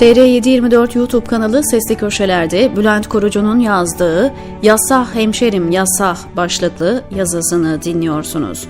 TR724 YouTube kanalı Sesli Köşeler'de Bülent Korucu'nun yazdığı Yassah Hemşerim Yassah başlıklı yazısını dinliyorsunuz.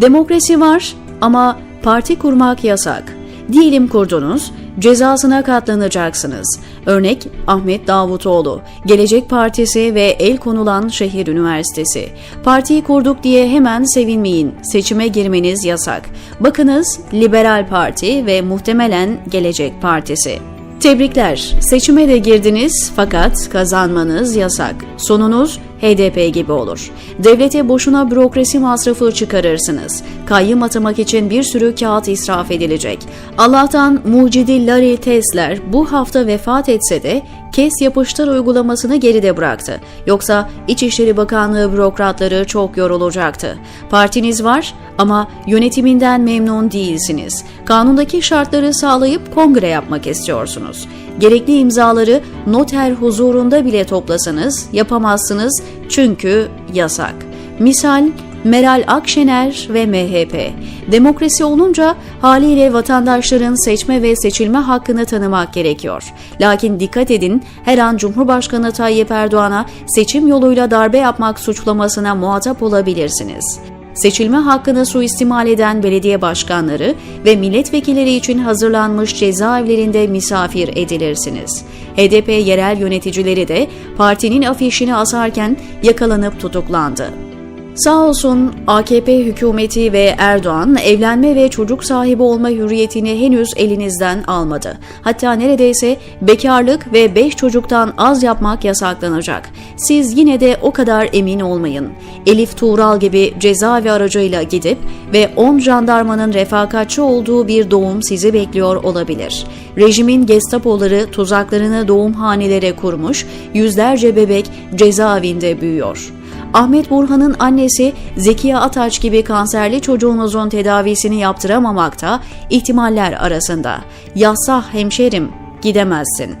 Demokrasi var ama parti kurmak yasak. Diyelim kurdunuz, cezasına katlanacaksınız. Örnek Ahmet Davutoğlu, Gelecek Partisi ve el konulan şehir üniversitesi. Partiyi kurduk diye hemen sevinmeyin, seçime girmeniz yasak. Bakınız Liberal Parti ve muhtemelen Gelecek Partisi. Tebrikler, seçime de girdiniz fakat kazanmanız yasak. Sonunuz HDP gibi olur. Devlete boşuna bürokrasi masrafı çıkarırsınız. Kayyım atamak için bir sürü kağıt israf edilecek. Allah'tan mucidi Larry Tesler bu hafta vefat etse de kes yapıştır uygulamasını geride bıraktı. Yoksa İçişleri Bakanlığı bürokratları çok yorulacaktı. Partiniz var ama yönetiminden memnun değilsiniz. Kanundaki şartları sağlayıp kongre yapmak istiyorsunuz. Gerekli imzaları noter huzurunda bile toplasanız yapamazsınız çünkü yasak. Misal Meral Akşener ve MHP. Demokrasi olunca haliyle vatandaşların seçme ve seçilme hakkını tanımak gerekiyor. Lakin dikkat edin her an Cumhurbaşkanı Tayyip Erdoğan'a seçim yoluyla darbe yapmak suçlamasına muhatap olabilirsiniz seçilme hakkını suistimal eden belediye başkanları ve milletvekilleri için hazırlanmış cezaevlerinde misafir edilirsiniz. HDP yerel yöneticileri de partinin afişini asarken yakalanıp tutuklandı. Sağ olsun AKP hükümeti ve Erdoğan evlenme ve çocuk sahibi olma hürriyetini henüz elinizden almadı. Hatta neredeyse bekarlık ve beş çocuktan az yapmak yasaklanacak. Siz yine de o kadar emin olmayın. Elif Tuğral gibi cezaevi aracıyla gidip ve 10 jandarmanın refakatçi olduğu bir doğum sizi bekliyor olabilir. Rejimin gestapoları tuzaklarını doğumhanelere kurmuş, yüzlerce bebek cezaevinde büyüyor. Ahmet Burhan'ın annesi Zekiye Ataç gibi kanserli çocuğunuzun tedavisini yaptıramamakta ihtimaller arasında. Yassah hemşerim gidemezsin.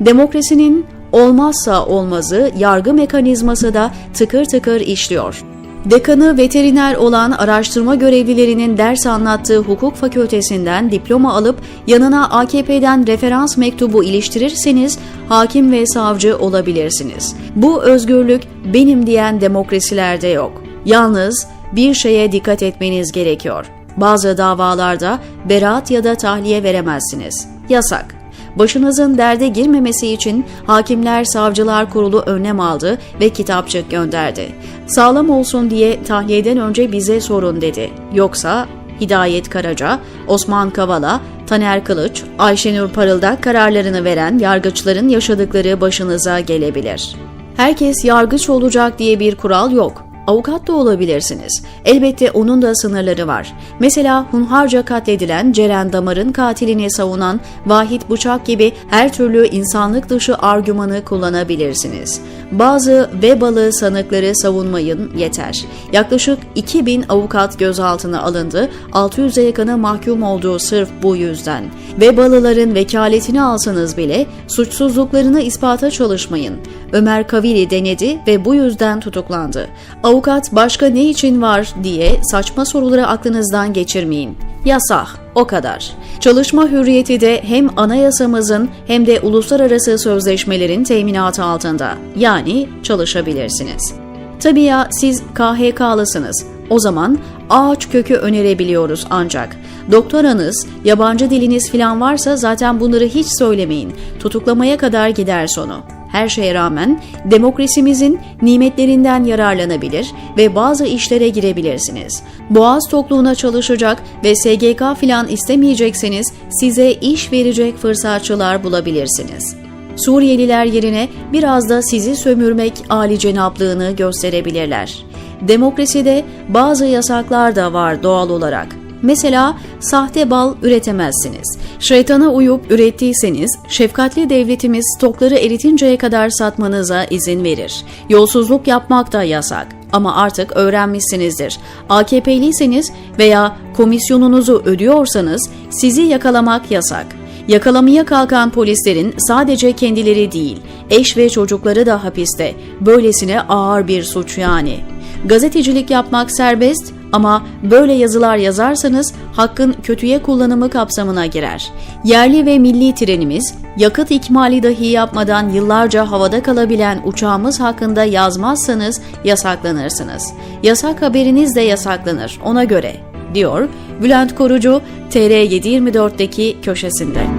Demokrasinin olmazsa olmazı yargı mekanizması da tıkır tıkır işliyor. Dekanı veteriner olan araştırma görevlilerinin ders anlattığı hukuk fakültesinden diploma alıp yanına AKP'den referans mektubu iliştirirseniz hakim ve savcı olabilirsiniz. Bu özgürlük benim diyen demokrasilerde yok. Yalnız bir şeye dikkat etmeniz gerekiyor. Bazı davalarda beraat ya da tahliye veremezsiniz. Yasak başınızın derde girmemesi için Hakimler Savcılar Kurulu önlem aldı ve kitapçık gönderdi. Sağlam olsun diye tahliyeden önce bize sorun dedi. Yoksa Hidayet Karaca, Osman Kavala, Taner Kılıç, Ayşenur Parıldak kararlarını veren yargıçların yaşadıkları başınıza gelebilir. Herkes yargıç olacak diye bir kural yok. Avukat da olabilirsiniz. Elbette onun da sınırları var. Mesela hunharca katledilen Ceren Damar'ın katilini savunan Vahit Bıçak gibi her türlü insanlık dışı argümanı kullanabilirsiniz. Bazı Webalı sanıkları savunmayın yeter. Yaklaşık 2000 avukat gözaltına alındı, 600'e yakını mahkum olduğu sırf bu yüzden. Webalıların vekaletini alsanız bile suçsuzluklarını ispata çalışmayın. Ömer Kavili denedi ve bu yüzden tutuklandı. Avukat başka ne için var diye saçma soruları aklınızdan geçirmeyin. Yasak, o kadar. Çalışma hürriyeti de hem anayasamızın hem de uluslararası sözleşmelerin teminatı altında. Yani çalışabilirsiniz. Tabii ya siz KHK'lısınız. O zaman ağaç kökü önerebiliyoruz ancak. Doktoranız, yabancı diliniz falan varsa zaten bunları hiç söylemeyin. Tutuklamaya kadar gider sonu. Her şeye rağmen demokrasimizin nimetlerinden yararlanabilir ve bazı işlere girebilirsiniz. Boğaz tokluğuna çalışacak ve SGK filan istemeyecekseniz size iş verecek fırsatçılar bulabilirsiniz. Suriyeliler yerine biraz da sizi sömürmek âli cenaplığını gösterebilirler. Demokraside bazı yasaklar da var doğal olarak. Mesela sahte bal üretemezsiniz. Şeytana uyup ürettiyseniz şefkatli devletimiz stokları eritinceye kadar satmanıza izin verir. Yolsuzluk yapmak da yasak ama artık öğrenmişsinizdir. AKP'liyseniz veya komisyonunuzu ödüyorsanız sizi yakalamak yasak. Yakalamaya kalkan polislerin sadece kendileri değil, eş ve çocukları da hapiste. Böylesine ağır bir suç yani. Gazetecilik yapmak serbest Ama böyle yazılar yazarsanız hakkın kötüye kullanımı kapsamına girer. Yerli ve milli trenimiz, yakıt ikmali dahi yapmadan yıllarca havada kalabilen uçağımız hakkında yazmazsanız yasaklanırsınız. Yasak haberiniz de yasaklanır ona göre, diyor Bülent Korucu TR724'deki köşesinde.